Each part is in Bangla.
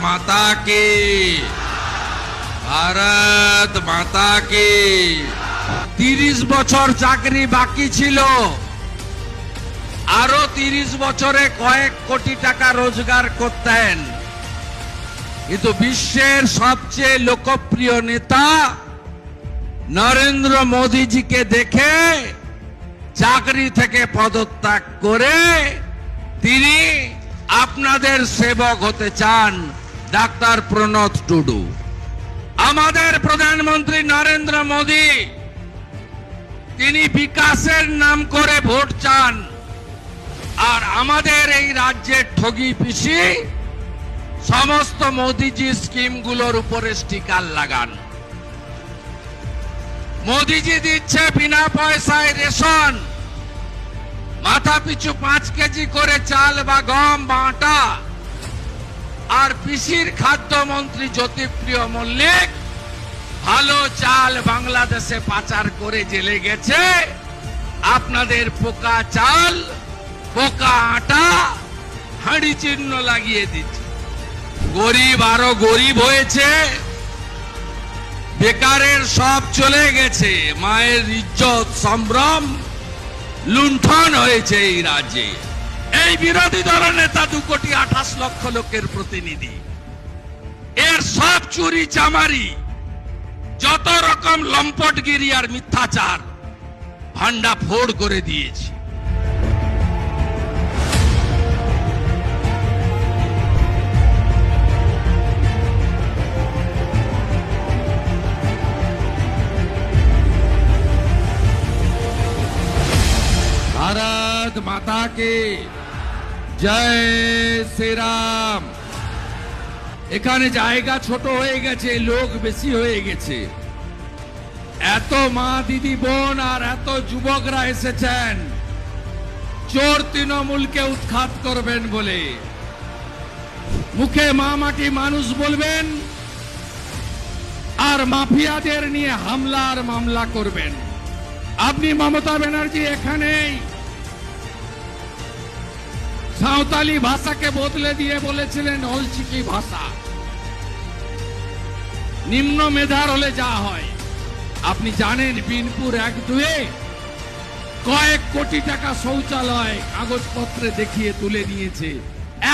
মাতা কি ভারত মাতা কি তিরিশ বছর চাকরি বাকি ছিল আরও তিরিশ বছরে কয়েক কোটি টাকা রোজগার করতেন কিন্তু বিশ্বের সবচেয়ে লোকপ্রিয় নেতা নরেন্দ্র মোদীজিকে দেখে চাকরি থেকে পদত্যাগ করে তিনি আপনাদের সেবক হতে চান ডাক্তার প্রণত টুডু। আমাদের প্রধানমন্ত্রী নরেন্দ্র মোদী, তিনি বিকাশের নাম করে ভোট চান। আর আমাদের এই রাজ্যের ঠগি পিসি সমস্ত মোদিজি স্কিমগুলোর উপরে স্টিকার লাগান। মোদিজি দিচ্ছে বিনা পয়সায় রেশন। মাথা পিছু পাঁচ কেজি করে চাল বা গম বা আটা। আর পিসির খাদ্যমন্ত্রী জ্যোতিপ্রিয় মল্লিক, ভালো চাল বাংলাদেশে পাচার করে জেলে গেছে। আপনাদের পোকা চাল, পোকা আটা, হাঁড়ি চিহ্ন লাগিয়ে দিচ্ছে। গরিব আরও গরিব হয়েছে। বেকারের সব চলে গেছে। মায়ের ইজ্জত, সম্ভ্রম। লুণ্ঠন হয়েছে এই রাজ্যে। এই বিরোধী দলের নেতা দু কোটি আঠাশ লক্ষ লোকের প্রতিনিধি। এর সব চুরি চামারি, যত রকম লম্পটগিরি আর মিথ্যাচার ভান্ডা ফোড় করে দিয়েছি। মাতা কে জয় শ্রীরাম এখানে জায়গা ছোট হয়ে গেছে, লোক বেশি হয়ে গেছে। এত মা দিদি বোন আর এত যুবকরা এসেছেন। চোর তৃণমূলকে উৎখাত করবেন বলে। মুখে মা মাটি মানুষ বলবেন, আর মাফিয়াদের নিয়ে হামলা আর মামলা করবেন। আপনি মমতা ব্যানার্জি এখানেই। সাঁওতালি ভাষাকে বদলে দিয়ে বলেছিলেন অলচিকি ভাষা। নিম্ন মেধার হলে যা হয়। আপনি জানেন বিনপুর এক দুয়ে কয়েক কোটি টাকা শৌচালয় কাগজপত্রে দেখিয়ে তুলে নিয়েছে।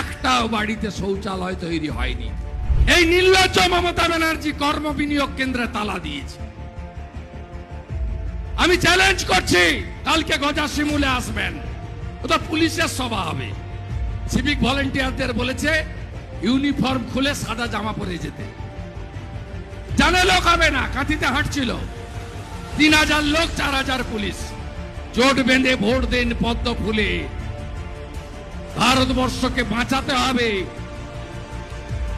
একটাও বাড়িতে শৌচালয় তৈরি হয়নি। এই নির্লজ্জ মমতা ব্যানার্জি কর্ম বিনিয়োগ কেন্দ্রে তালা দিয়েছে। আমি চ্যালেঞ্জ করছি, কালকে গজা শিমুলে আসবেন। ওটা পুলিশের সভা হবে। সিভিক ভলেন্টিয়ারদের বলেছে ইউনিফর্ম খুলে সাদা জামা পরে যেতে। জানে লোক হবে না, কাঁথিতে হাঁটছিল। তিন হাজার লোক, চার হাজার পুলিশ। জোট বেঁধে ভোট দিন পদ্ম ফুলে। ভারতবর্ষকে বাঁচাতে হবে।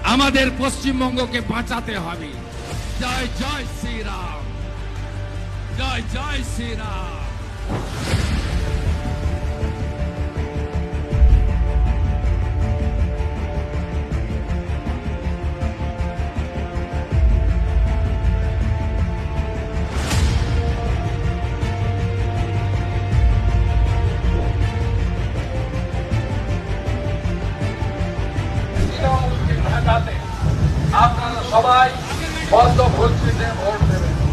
আমাদের পশ্চিমবঙ্গকে বাঁচাতে হবে। জয় জয় শ্রীরাম। জয় জয় শ্রীরাম। Fazla politik ortaya.